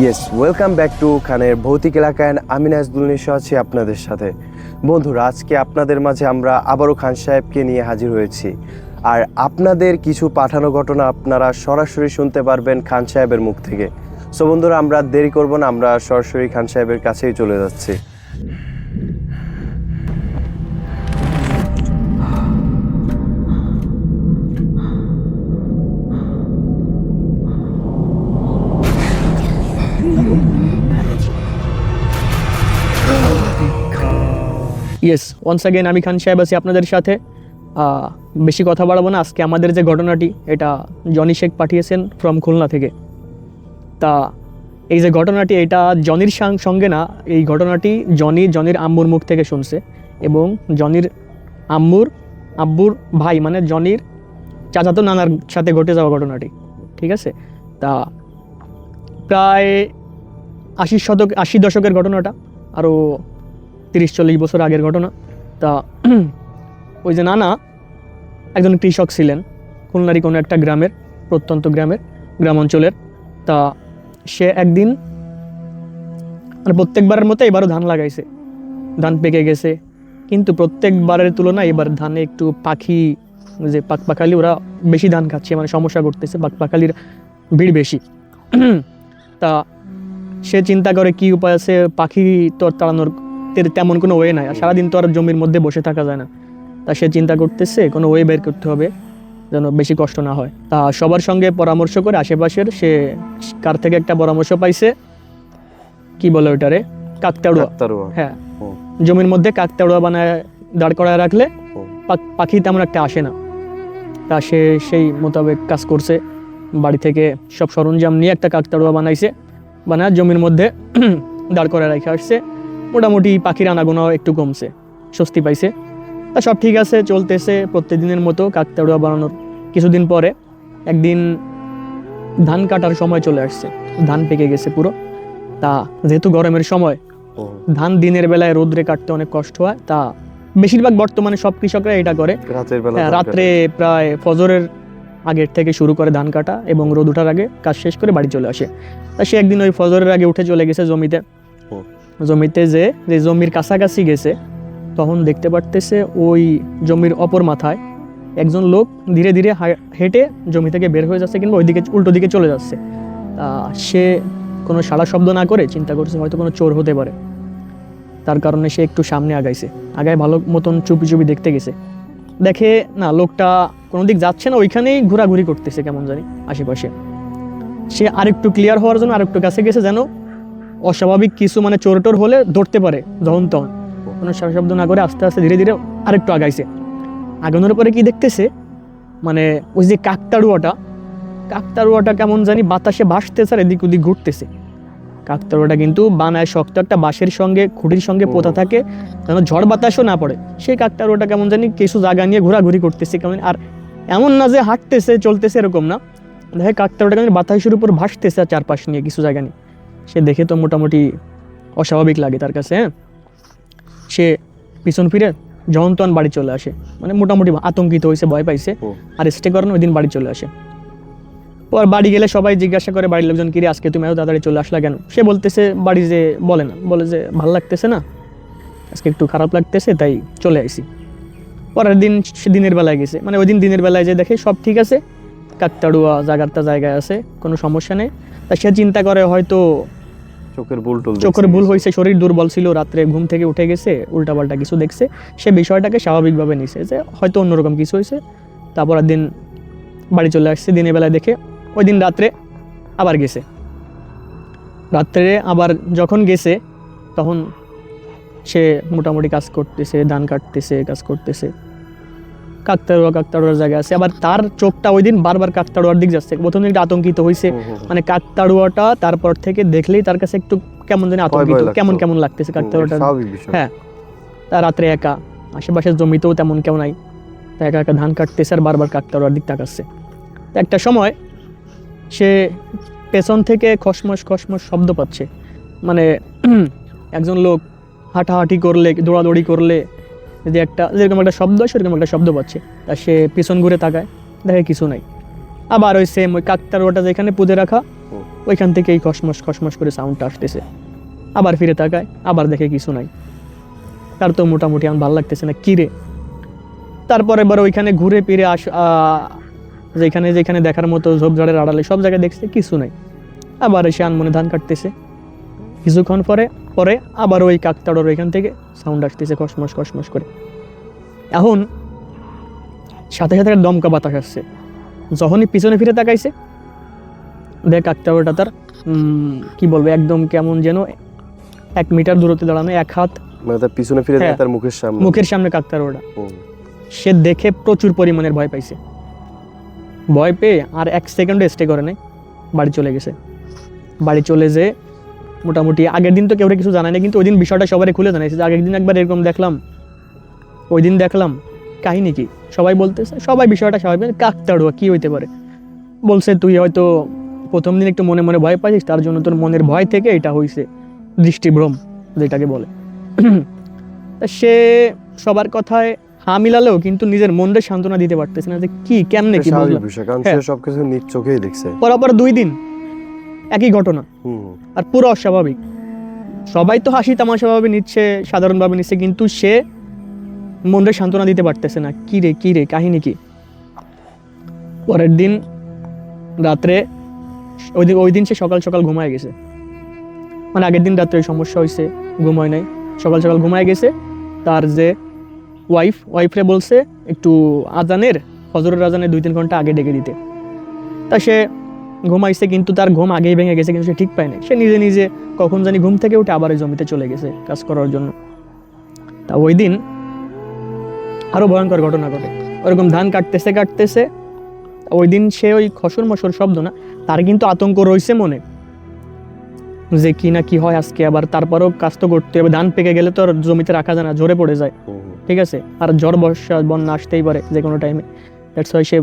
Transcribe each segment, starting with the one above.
Yes welcome back to খানের ভৌতিক এলাকায় আমি নাজদুল নিশো আছি আপনাদের সাথে। বন্ধুরা, আজকে আপনাদের মাঝে আমরা আবারও খান সাহেবকে নিয়ে হাজির হয়েছি। আর আপনাদের কিছু পাঠানো ঘটনা আপনারা সরাসরি শুনতে পারবেন খান সাহেবের মুখ থেকে। সো বন্ধুরা, আমরা দেরি করব না, আমরা সরাসরি খান সাহেবের কাছেই চলে যাচ্ছি। ইয়েস ওয়ান্স অ্যাগেন আমি খান সাহেব আছি আপনাদের সাথে। বেশি কথা বাড়াবো না। আজকে আমাদের যে ঘটনাটি, এটা জনি শেখ পাঠিয়েছেন ফ্রম খুলনা থেকে। তা, এই যে ঘটনাটি, এটা জনির সঙ্গে না, এই ঘটনাটি জনি, জনির আম্মুর মুখ থেকে শুনছে এবং জনির আম্মুর, আব্বুর ভাই মানে জনির চাচাতো নানার সাথে ঘটে যাওয়া ঘটনাটি, ঠিক আছে? তা, প্রায় আশি শতক আশি দশকের ঘটনাটা আরও তিরিশ চল্লিশ বছর আগের ঘটনা। তা ওই যে নানা একজন কৃষক ছিলেন খুলনারই কোনো একটা গ্রামের, প্রত্যন্ত গ্রামের গ্রাম অঞ্চলের তা সে একদিন মানে প্রত্যেকবারের মতো এবারও ধান লাগাইছে। ধান পেকে গেছে। কিন্তু প্রত্যেকবারের তুলনায় এবার ধানে একটু পাখি, যে পাক পাখালি ওরা বেশি ধান খাচ্ছে মানে সমস্যা করতেছে পাক পাখালির ভিড় বেশি। তা সে চিন্তা করে কি উপায় আছে পাখি তো তাড়ানোর তেমন কোনো ওয়ে নাই আর সারাদিন তো আর জমির মধ্যে বসে থাকা যায় না। তা সে চিন্তা করতেছে কোনো ওয়ে বের করতে হবে যেন বেশি কষ্ট না হয়। তা সবার সঙ্গে পরামর্শ করে আশেপাশের সে কার থেকে একটা পরামর্শ পাইছে? কি বলে ওটারে কাকতাড়ুয়া। হ্যাঁ। জমির মধ্যে কাকতাড়ুয়া বানায় দাঁড় করায় রাখলে পাখি তেমন একটা আসে না। তা সে সেই মোতাবেক কাজ করছে। বাড়ি থেকে সব সরঞ্জাম নিয়ে একটা কাকতাড়ুয়া বানাইছে বানায় জমির মধ্যে দাঁড় করে রেখে আসছে। মোটামুটি পাখির আনাগোনা একটু কমছে স্বস্তি পাইছে। তা সব ঠিক আছে চলতেছে প্রত্যেকদিনের মতো কাকতাড়ুয়া বানানোর কিছুদিন পরে। একদিন ধান কাটার সময় চলে আসছে ধান পেকে গেছে পুরো। তা যেহেতু গরমের সময় ধান দিনের বেলায় রোদ্রে কাটতে অনেক কষ্ট হয় তা বেশিরভাগ বর্তমানে সব কৃষকরা এটা করে। হ্যাঁ, রাত্রে প্রায় ফজরের আগের থেকে শুরু করে ধান কাটা এবং রোদ ওঠার আগে কাজ শেষ করে বাড়ি চলে আসে। তা সে একদিন ওই ফজরের আগে উঠে চলে গেছে জমিতে। জমিতে যে যে জমির কাছাকাছি গেছে, তখন দেখতে পারতেছে ওই জমির অপর মাথায় একজন লোক ধীরে ধীরে হেঁটে জমি থেকে বের হয়ে যাচ্ছে কিংবা ওইদিকে, উল্টো দিকে চলে যাচ্ছে। সে কোনো সাড়া শব্দ না করে চিন্তা করছে হয়তো কোনো চোর হতে পারে। তার কারণে সে একটু সামনে আগাইছে। আগায় ভালো মতন চুপি চুপি দেখতে গেছে। দেখে, না, লোকটা কোনো দিক যাচ্ছে না, ওইখানেই ঘোরাঘুরি করতেছে কেমন জানি আশেপাশে। সে আরেকটু ক্লিয়ার হওয়ার জন্য আরেকটু কাছে গেছে যেন অস্বাভাবিক কিছু মানে চোর টোর হলে ধরতে পারে যখন তখন। কোনো শব্দ না করে আস্তে আস্তে ধীরে ধীরে আরেকটু আগাইছে। আগানোর পরে কি দেখতেছে? মানে ওই যে কাকতাড়ুয়াটা কাকতাড়ুয়াটা কেমন জানি বাতাসে ভাসতেছে আর এদিক ওদিক ঘুরতেছে। কাকতাড়ুয়াটা কিন্তু বানায় শক্ত একটা বাঁশের সঙ্গে খুঁটির সঙ্গে। পোতা থাকে যেন ঝড় বাতাসও না পড়ে। সেই কাকতাড়ুয়াটা কেমন জানি কিছু জায়গা নিয়ে ঘোরাঘুরি করতেছে কেমন আর এমন না যে হাঁটতেছে চলতেছে এরকম না। দেখে কাকতাড়ুয়াটা কেমন বাতাসের উপর ভাসতেছে আর চারপাশ নিয়ে কিছু জায়গা নিয়ে। সে দেখে তো মোটামুটি অস্বাভাবিক লাগে তার কাছে হ্যাঁ? সে পিছন ফিরে যখন তখন বাড়ি চলে আসে। মানে মোটামুটি আতঙ্কিত হয়েছে ভয় পাইছে। আর স্টে করেন ওই দিন বাড়ি চলে আসে। পর বাড়ি গেলে সবাই জিজ্ঞাসা করে বাড়ির লোকজন কিরে আজকে তুমি এত তাড়াতাড়ি চলে আসলা কেন? সে বলতেছে বাড়ি যে বলে না বলে যে ভালো লাগতেছে না। আজকে একটু খারাপ লাগতেছে তাই চলে আইসি পরের দিন সে দিনের বেলায় গেছে। মানে ওই দিন দিনের বেলায় যে দেখে সব ঠিক আছে। কাকতাড়ুয়া জাগারটা জায়গায় আছে কোনো সমস্যা নেই। তা সে চিন্তা করে হয়তো চোখের বুল টুল চোখের ভুল হয়েছে, শরীর দুর্বল ছিল, রাত্রে ঘুম থেকে উঠে গেছে, উল্টাপাল্টা কিছু দেখছে। সে বিষয়টাকে স্বাভাবিকভাবে নিছে যে হয়তো অন্যরকম কিছু হয়েছে। তারপর দিন বাড়ি চলে আসছে, দিনের বেলায় দেখে ওই দিন রাত্রে আবার গেছে। রাত্রে আবার যখন গেছে, তখন সে মোটামুটি কাজ করতেছে, ধান কাটতেছে, কাজ করতেছে। কাকতাড়ুয়া কাকতাড়ুয়ার জায়গায় আছে। আবার তার চোখটা ওই দিন বারবার কাকতাড়ুয়ার দিক যাচ্ছে। প্রথমে একটু আতঙ্কিত হয়েছে। মানে কাকতাড়ুয়াটা তারপর থেকে দেখলেই তার কাছে একটু কেমন জানি আতঙ্কিত কেমন কেমন লাগতেছে কাকতাড়ুয়াটা হ্যাঁ। তা রাত্রে একা। আশেপাশের জমিতেও তেমন কেউ নাই। তা একা একা ধান কাটতেছে আর বারবার কাকতাড়ুয়ার দিক তাকাচ্ছে। একটা সময় সে পেছন থেকে খসমস খসমস শব্দ পাচ্ছে। মানে একজন লোক হাঁটাহাঁটি করলে দৌড়াদৌড়ি করলে যদি একটা যেরকম একটা শব্দ হয় সেরকম একটা শব্দ পাচ্ছে। তা সে পিছন ঘুরে তাকায় দেখে কিছু নাই। আবার ওই সেম ওই কাকতাড়ুয়াটা যেখানে পুঁতে রাখা। ওইখান থেকেই খসমস খসমস করে সাউন্ডটা আসতেছে। আবার ফিরে তাকায় আবার দেখে কিছু নাই। তার তো মোটামুটি আমার ভালো লাগতেছে না কিরে তারপরে এবার ওইখানে ঘুরে ফিরে আস যেখানে যেখানে দেখার মতো ঝোপঝাড়ের আড়ালে সব জায়গায় দেখছে কিছু নাই। আবার এসে আনমনে ধান কাটতেছে। কিছুক্ষণ পরে পরে আবার ওই কাকতাড়োর ওইখান থেকে সাউন্ড আসতেছে কসমস কসমস করে। এখন সাথে সাথে একটা দমকা বাতাস আসছে। যখনই পিছনে ফিরে তাকাইছে দেখ কাকতাড়োটা তার কি বলব একদম কেমন যেন এক মিটার দূরত্বে দাঁড়ানো এক হাত। মানে তার পিছনে ফিরে হ্যাঁ। তার মুখের সামনে। মুখের সামনে কাকতাড়োটা। সে দেখে প্রচুর পরিমাণের ভয় পাইছে। ভয় পেয়ে আর এক সেকেন্ডও স্টে করে নাই বাড়ি চলে গেছে। বাড়ি চলে যে মোটামুটি। আগের দিন তো কেউ কিছু জানায় না কিন্তু ওই দিন বিষয়টা সবারই খুলে জানাইছে যে আগের দিন একবার এরকম দেখলাম। ওই দিন দেখলাম কাহিনী কি? সবাই বলতেছে সবাই বিষয়টা সবাই বলে, কাকতাড়ুয়া কি হইতে পারে? বলছে তুই হয়তো প্রথম দিন একটু মনে মনে ভয় পাইছিস তার জন্য তোর মনের ভয় থেকে এটা হইছে দৃষ্টিভ্রম যেটাকে বলে। তা সে সবার কথায় হা মিলালেও কিন্তু নিজের মনটা সান্ত্বনা দিতে পারতেছে না যে কি কেমনে কি কারণ হ্যাঁ। সবকিছু নিজ চোখেই দেখছে। পরপর দুই দিন। একই ঘটনা। আর পুরো অস্বাভাবিক। সবাই তো হাসি তামাশাভাবে নিচ্ছে সাধারণভাবে নিচ্ছে কিন্তু সে মনটা সান্ত্বনা দিতে পারতেছে না। কি রে কি রে কাহিনী কি? পরের দিন রাত্রে ওই দিন ওই দিন সে সকাল সকাল ঘুমায় গেছে। মানে আগের দিন রাত্রে ওই সমস্যা হয়েছে ঘুমায় নাই। সকাল সকাল ঘুমায় গেছে তার যে ওয়াইফ ওয়াইফরে বলছে একটু আজানের হজরের আজানের দুই তিন ঘণ্টা আগে ডেকে দিতে। তা সে ঘুমাইছে কিন্তু তার ঘুম আগেই ভেঙে গেছে কিন্তু সে ঠিক পায় না সে নিজে নিজে কখন জানি ঘুম থেকে উঠে আবার জমিতে চলে গেছে কাজ করার জন্য। তা ওই দিন আরও ভয়ঙ্কর ঘটনা ঘটে। ওরকম ধান কাটতেছে কাটতেছে। ওই দিন সে ওই খসর মসর শব্দ না তার কিন্তু আতঙ্ক রয়েছে মনে। যে কি না কি হয় আজকে আবার তারপরেও কাজ তো করতে হবে। ধান পেকে গেলে তো আর জমিতে রাখা যায় না ঝরে পড়ে যায়। ঠিক আছে? আর ঝড় বর্ষা বন্যা আসতেই পারে যে কোনো টাইমে দ্যাটস ওয়াই সে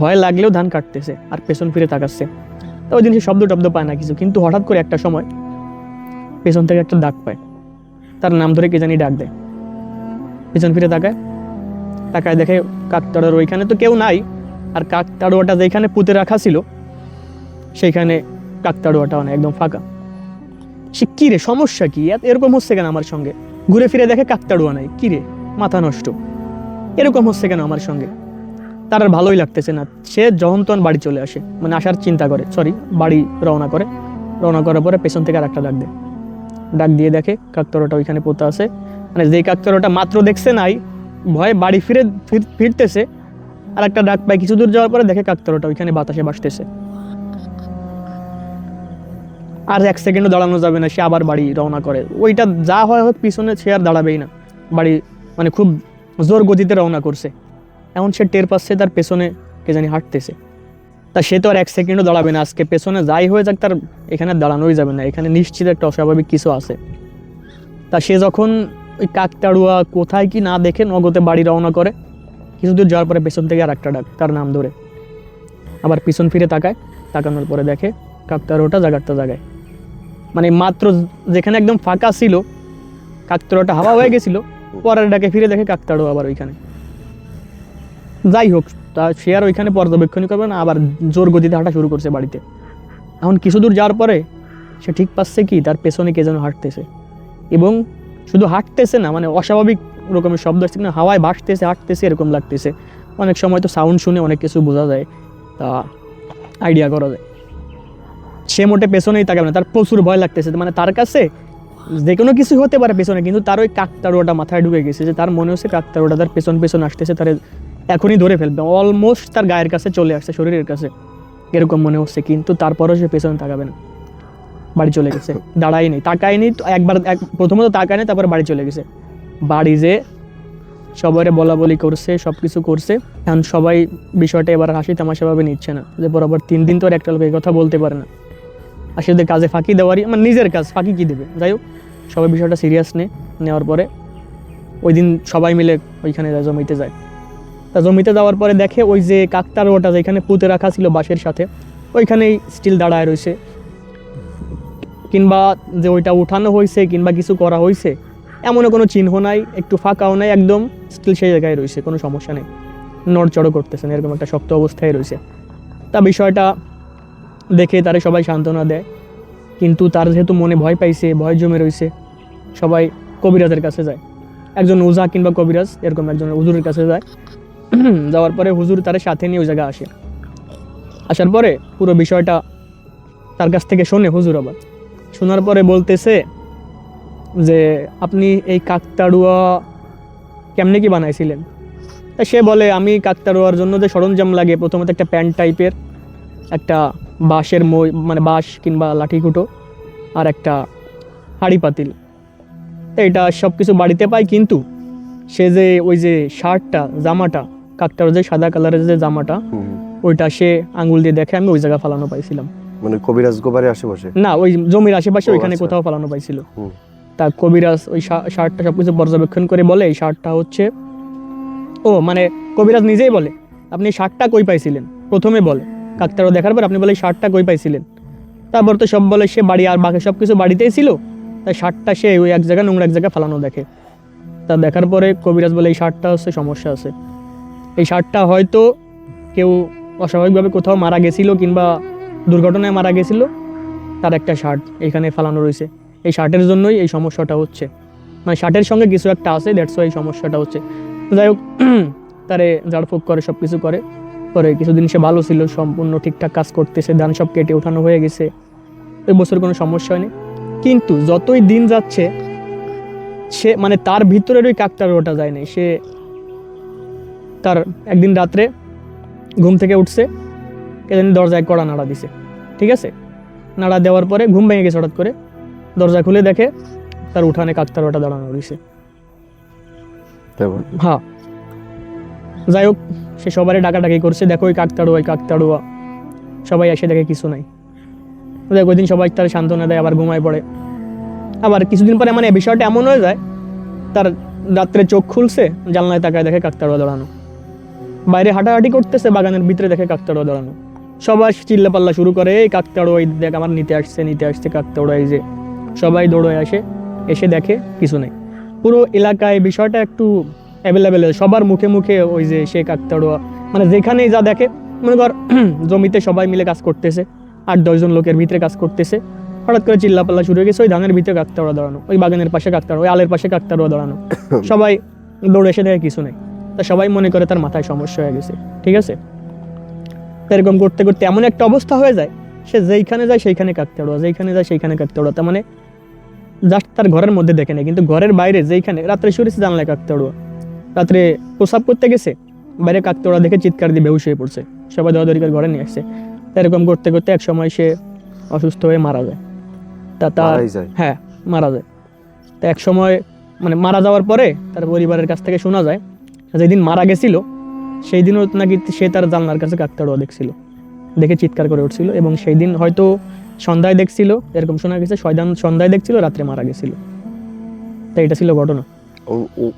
ভয় লাগলেও ধান কাটতেছে আর পেছন ফিরে তাকাচ্ছে। তো ওই দিন সে শব্দ টব্দ পায় না কিছু, কিন্তু হঠাৎ করে একটা সময় পেছন থেকে একটা ডাক পায়। তার নাম ধরে কে জানি ডাক দেয়। পেছন ফিরে তাকায় তাকায় দেখে কাকতাড়ুয়ার ওইখানে তো কেউ নাই, আর কাকতাড়ুয়াটা যেখানে পুঁতে রাখা ছিল, সেইখানে কাকতাড়ুয়াটা মানে একদম ফাঁকা। সে কী রে, সমস্যা কি? এরকম হচ্ছে কেন আমার সঙ্গে? ঘুরে ফিরে দেখে কাকতাড়ুয়া নাই, কী রে? মাথা নষ্ট। এরকম হচ্ছে কেন আমার সঙ্গে? তার আর ভালোই লাগতেছে না। সে যখন তখন বাড়ি চলে আসে মানে আসার চিন্তা করে সরি বাড়ি রওনা করে। রওনা করার পরে পেছন থেকে আর একটা ডাক দেয়। ডাক দিয়ে দেখে কাকতরটা ওইখানে পোতা আছে। মানে যেই কাকতরটা মাত্র দেখছে নাই, ভয়ে বাড়ি ফিরে ফিরতেছে। আর একটা ডাক পায়, কিছু দূর যাওয়ার পরে দেখে কাকতরটা ওইখানে বাতাসে বাসতেছে আর এক সেকেন্ডও দাঁড়ানো যাবে না, সে আবার বাড়ি রওনা করে। ওইটা যা হয় হোক, পিছনে সে আর দাঁড়াবেই না। বাড়ি মানে খুব জোর গতিতে রওনা করছে। এখন সে টের পাচ্ছে তার পেছনে কে জানি হাঁটতেছে। তা সে তো আর এক সেকেন্ডও দাঁড়াবে না, আজকে পেছনে যাই হয়ে যাক তার এখানে দাঁড়ানোই যাবে না, এখানে নিশ্চিত একটা অস্বাভাবিক কিছু আছে। তা সে যখন ওই কাকতাড়ুয়া কোথায় কি না দেখে নগদে বাড়ি রওনা করে, কিছু দূর যাওয়ার পরে পেছন থেকে আর একটা ডাক, তার নাম ধরে। আবার পিছন ফিরে তাকায়, তাকানোর পরে দেখে কাকতাড়ুয়াটা জাগারটা জায়গায় মানে মাত্র যেখানে একদম ফাঁকা ছিল, কাকতাড়ুয়াটা হাওয়া হয়ে গেছিল, পরের ডাকে ফিরে দেখে কাকতাড়ুয়া আবার ওইখানে। যাই হোক, তা সে আর ওইখানে পর্যবেক্ষণই করবে না, আবার জোর গতিতে হাঁটা শুরু করছে বাড়িতে। এখন কিছু দূর যাওয়ার পরে সে ঠিক পাচ্ছে কি, তার পেছনে কে যেন হাঁটতেছে। এবং শুধু হাঁটতেছে না মানে অস্বাভাবিক রকমের শব্দ আসছে না হাওয়ায় ভাসতেছে, হাঁটতেছে, এরকম লাগতেছে। অনেক সময় তো সাউন্ড শুনে অনেক কিছু বোঝা যায়, তা আইডিয়া করা যায়। সে মোটে পেছনেই তাকাবে না, তার প্রচুর ভয় লাগতেছে মানে তার কাছে যে কোনো কিছু হতে পারে পেছনে, কিন্তু তার ওই কাকতারুয়াটা মাথায় ঢুকে গেছে, যে তার মনে হচ্ছে কাকতারুয়াটা তার পেছন পেছন আসতেছে, তার এখনই ধরে ফেলবে। অলমোস্ট তার গায়ের কাছে চলে আসছে শরীরের কাছে। এরকম মনে হচ্ছে কিন্তু তারপরও সে পেছনে তাকাবে না। বাড়ি চলে গেছে। দাঁড়াই নেই তাকায়নি তো একবার এক প্রথমত তাকায়নি তারপর বাড়ি চলে গেছে। বাড়ি যে সবাই বলা বলি করছে সব কিছু করছে এখন সবাই বিষয়টা এবার হাসি তামাশাভাবে নিচ্ছে না। যে বরাবর তিন দিন তো আর একটা লোক এই কথা বলতে পারে না। আর সে কাজে ফাঁকি দেওয়ারই মানে নিজের কাজ ফাঁকি কী দেবে? যাই হোক সবাই বিষয়টা সিরিয়াস নে নেওয়ার পরে ওই দিন সবাই মিলে ওইখানে যায় জমিতে যায়। তা জমিতে যাওয়ার পরে দেখে ওই যে কাকতার ওটা যেখানে পুঁতে রাখা ছিল বাঁশের সাথে, ওইখানেই স্টিল দাঁড়ায় রয়েছে। কিংবা যে ওইটা উঠানো হয়েছে কিংবা কিছু করা হয়েছে, এমনও কোনো চিহ্ন নাই, একটু ফাঁকাও নাই, একদম স্টিল সেই জায়গায় রয়েছে, কোনো সমস্যা নেই। নড়চড়ও করতেছেন এরকম একটা শক্ত অবস্থায় রয়েছে। তা বিষয়টা দেখে তারে সবাই সান্ত্বনা দেয়। কিন্তু তার যেহেতু মনে ভয় পাইছে, ভয় জমে রয়েছে, সবাই কবিরাজের কাছে যায়। একজন ওজা কিংবা কবিরাজ, এরকম একজন হুজুরের কাছে যায়। যাওয়ার পরে হুজুর তার সাথে নিয়ে ওই জায়গায় আসে। আসার পরে পুরো বিষয়টা তার কাছ থেকে শোনে হুজুর আবার। শোনার পরে বলতেছে যে, আপনি এই কাকতাড়ুয়া কেমনে কি বানাইছিলেন? তা সে বলে, আমি কাকতাড়ুয়ার জন্য যে সরঞ্জাম লাগে, প্রথমত একটা প্যান্ট টাইপের, একটা বাঁশের মই মানে বাঁশ কিংবা লাঠি কুটো, আর একটা হাঁড়ি পাতিল। এটা সব কিছু বাড়িতে পাই, কিন্তু সে যে ওই যে শার্টটা, জামাটা কাকটার যে সাদা কালারের যে জামাটা ওইটা সে আঙ্গুল দিয়ে দেখে আমি ওই জায়গা ফালানো পাইছিলাম। মানে কবিরাজ গোবারের আশেপাশে? না ওই জমির আশেপাশে ওইখানে আচ্ছা। কোথাও ফালানো পাইছিল। তা কবিরাজ ওই শার্টটা সব কিছু পর্যবেক্ষণ করে বলে এই শার্টটা হচ্ছে ও মানে কবিরাজ নিজেই বলে আপনি শার্টটা কই পাইছিলেন? প্রথমে বলে কাকতারও দেখার পর আপনি বলে শার্টটা কই পাইছিলেন? তারপর তো সব বলে সে বাড়ি আর বাকি সব কিছু বাড়িতেই ছিল তাই শার্টটা সে ওই এক জায়গায় নোংরা এক জায়গায় ফালানো দেখে। তা দেখার পরে কবিরাজ বলে এই শার্টটা হচ্ছে সমস্যা আছে। এই শার্টটা হয়তো কেউ অস্বাভাবিকভাবে কোথাও মারা গেছিল কিংবা দুর্ঘটনায় মারা গেছিল, তার একটা শার্ট এখানে ফালানো রয়েছে। এই শার্টের জন্যই এই সমস্যাটা হচ্ছে। মানে শার্টের সঙ্গে কিছু একটা আছে দ্যাটস এই সমস্যাটা হচ্ছে। যাই হোক, তারে ঝাড়ফুঁক করে সব কিছু করে। পরে কিছুদিন সে ভালো ছিল, সম্পূর্ণ ঠিকঠাক কাজ করতেছে, ধান সব কেটে ওঠানো হয়ে গেছে। ওই বছর কোনো সমস্যা হয়নি। কিন্তু যতই দিন যাচ্ছে, সে মানে তার ভিতরের ওই কাকটার ওটা যায় নাই। সে তার একদিন রাত্রে ঘুম থেকে উঠছে কে জানি দরজায় কড়া নাড়া দিছে। ঠিক আছে? নাড়া দেওয়ার পরে ঘুম ভেঙে গেছে হঠাৎ করে। দরজা খুলে দেখে তার উঠানে কাকতার ওটা দাঁড়ানো রয়েছে। হ্যাঁ। যাই হোক সে সবারই ডাকাডাকি করছে। দেখো ওই কাকতাড়ুয়া ওই কাকতাড়ুয়া। সবাই এসে দেখে কিছু নাই। দেখ ওই দিন সবাই তার সান্ত্বনা দেয় আবার ঘুমায় পড়ে। আবার কিছুদিন পরে মানে বিষয়টা এমন হয়ে যায় তার রাত্রে চোখ খুলছে জানলায় তাকায় দেখে কাকতাড়ুয়া দাঁড়ানো। বাইরে হাঁটাহাঁটি করতেছে বাগানের ভিতরে দেখে কাকতাড়ুয়া দাঁড়ানো। সবাই চিল্লা পাল্লা শুরু করে এই কাকতাড়ুয়া এই দেখ আমার নিতে আসছে নিতে আসছে কাকতাড়ুয়া এই যে। সবাই দৌড়ে আসে এসে দেখে কিছু নেই। পুরো এলাকায় বিষয়টা একটু অ্যাভেলেবেল সবার মুখে মুখে ওই যে সে কাকতাড়ুয়া মানে যেখানেই যা দেখে মনে কর জমিতে সবাই মিলে কাজ করতেছে আট দশজন লোকের ভিতরে কাজ করতেছে। হঠাৎ করে চিল্লাপাল্লা শুরু হয়ে গেছে ওই ধানের ভিতরে কাকতাড়ুয়া দাঁড়ানো ওই বাগানের পাশে কাকতাড়ুয়া ওই আলের পাশে কাকতাড়ুয়া দাঁড়ানো। সবাই দৌড়ে এসে দেখে কিছু নেই। তা সবাই মনে করে তার মাথায় সমস্যা হয়ে গেছে ঠিক আছে? এরকম করতে করতে এমন একটা অবস্থা হয়ে যায় সে যেইখানে যায় সেইখানে কাকতাড়ুয়া যেইখানে যায় সেইখানে কাকতাড়ুয়া তার মানে জাস্ট তার ঘরের মধ্যে দেখে নেয় কিন্তু ঘরের বাইরে যেইখানে রাত্রে শুয়েছে জানলায় কাকতাড়ুয়া রাত্রে প্রসাব করতে গেছে বাইরে কাকতাড়ুয়া দেখে চিৎকার দিয়ে বেহুশ হয়ে পড়ছে সবাই দৌড়াদৌড়ি করে ঘরে নিয়ে আসছে এরকম করতে করতে এক সময় সে অসুস্থ হয়ে মারা যায় তা তার হ্যাঁ মারা যায় তা এক সময় মানে মারা যাওয়ার পরে তার পরিবারের কাছ থেকে শোনা যায় যেদিন মারা গেছিল সেই দিনও নাকি সে তার জানলার কাছে কাকতাড়ুয়া দেখছিল। দেখে চিৎকার করে উঠছিল এবং সেই দিন হয়তো সন্ধ্যায় দেখছিল এরকম শোনা গেছে শয়দান সন্ধ্যায় দেখছিল রাত্রে মারা গেছিল। তাই এটা ছিল ঘটনা।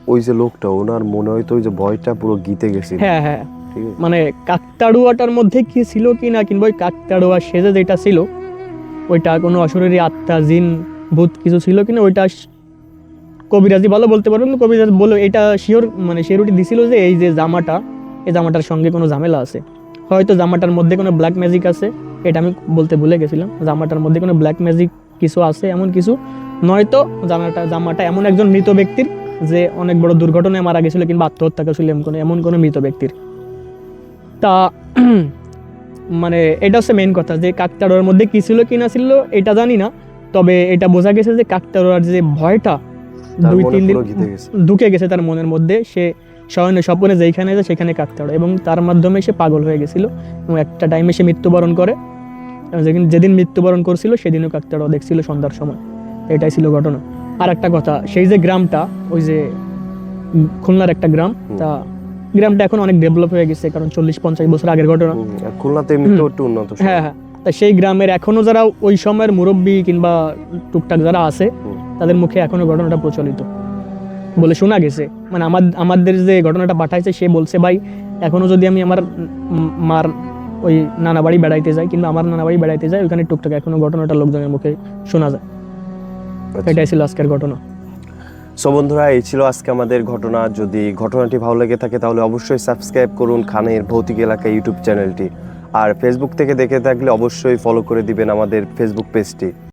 ওই যে লোকটা ওনার মনে হয়তো ওই যে ভয়টা পুরো গীতে গেছিল। হ্যাঁ হ্যাঁ। ঠিক মানে কাকতাড়ুয়াটার মধ্যে কি ছিল কি না কিংবা ওই কাকতাড়ুয়া সেজে যেটা ছিল ওইটা কোনো অশরীরী আত্মা জিন ভূত কিছু ছিল কিনা ওইটা কবিরাজি ভালো বলতে পারবেন কবিরাজ বলো এটা শিওর মানে শিওরিটি দিছিল যে এই যে জামাটা, এই জামাটার সঙ্গে কোনো ঝামেলা আছে। হয়তো জামাটার মধ্যে কোনো ব্ল্যাক ম্যাজিক আছে, এটা আমি বলতে ভুলে গেছিলাম। জামাটার মধ্যে কোনো ব্ল্যাক ম্যাজিক কিছু আছে, এমন কিছু। নয়তো জামাটা জামাটা এমন একজন মৃত ব্যক্তির যে অনেক বড় দুর্ঘটনায় মারা গেছিল কিংবা আত্মহত্যা করেছিল এমন কোনো এমন কোনো মৃত ব্যক্তির। তা মানে এটা হচ্ছে মেন কথা যে কাকতাড়োয়ার মধ্যে কি ছিল, কি না ছিল, এটা জানি না। তবে এটা বোঝা গেছে যে কাকতাড়োয়ার যে ভয়টা দুই তিন দিন পুরো ঢুকে গেছে তার মনের মধ্যে। সে শয়নে স্বপ্নে যেখানে যায় সেখানে কাকতাড়ো এবং তার মাধ্যমে সে পাগল হয়ে গেছিল এবং একটা টাইমে সে মৃত্যুবরণ করে। যেদিন যেদিন মৃত্যুবরণ করছিল সেদিনও কাকতাড়ো দেখছিল সন্ধ্যার সময়। এটাই ছিল ঘটনা। আর একটা কথা সেই যে গ্রামটা ওই যে খুলনার একটা গ্রাম তা গ্রামটা এখন অনেক ডেভেলপ হয়ে গেছে কারণ চল্লিশ পঞ্চাশ বছর আগের ঘটনা। খুলনাতে এমনিতেও একটু উন্নত হ্যাঁ হ্যাঁ। তা সেই গ্রামের এখনও যারা ওই সময়ের মুরব্বী কিংবা টুকটাক যারা আছে। তাদের মুখে এখনও ঘটনাটা প্রচলিত। বলে শোনা গেছে। মানে আমার আমাদের যে ঘটনাটা পাঠাইছে সে বলছে ভাই এখনও যদি আমি আমার মার ওই নানা বাড়ি বেড়াইতে যাই কিংবা আমার নানা বাড়ি বেড়াইতে যাই ওখানে টুকটাক এখনও ঘটনাটা লোকজনের মুখে শোনা যায়। আচ্ছা। এটাই ছিল আজকের ঘটনা। সো বন্ধুরা এই ছিল আজকে আমাদের ঘটনা। যদি ঘটনাটি ভালো লেগে থাকে তাহলে অবশ্যই সাবস্ক্রাইব করুন খানের ভৌতিক এলাকা ইউটিউব চ্যানেলটি। আর ফেসবুক থেকে দেখে থাকলে অবশ্যই ফলো করে দিবেন আমাদের ফেসবুক পেজটি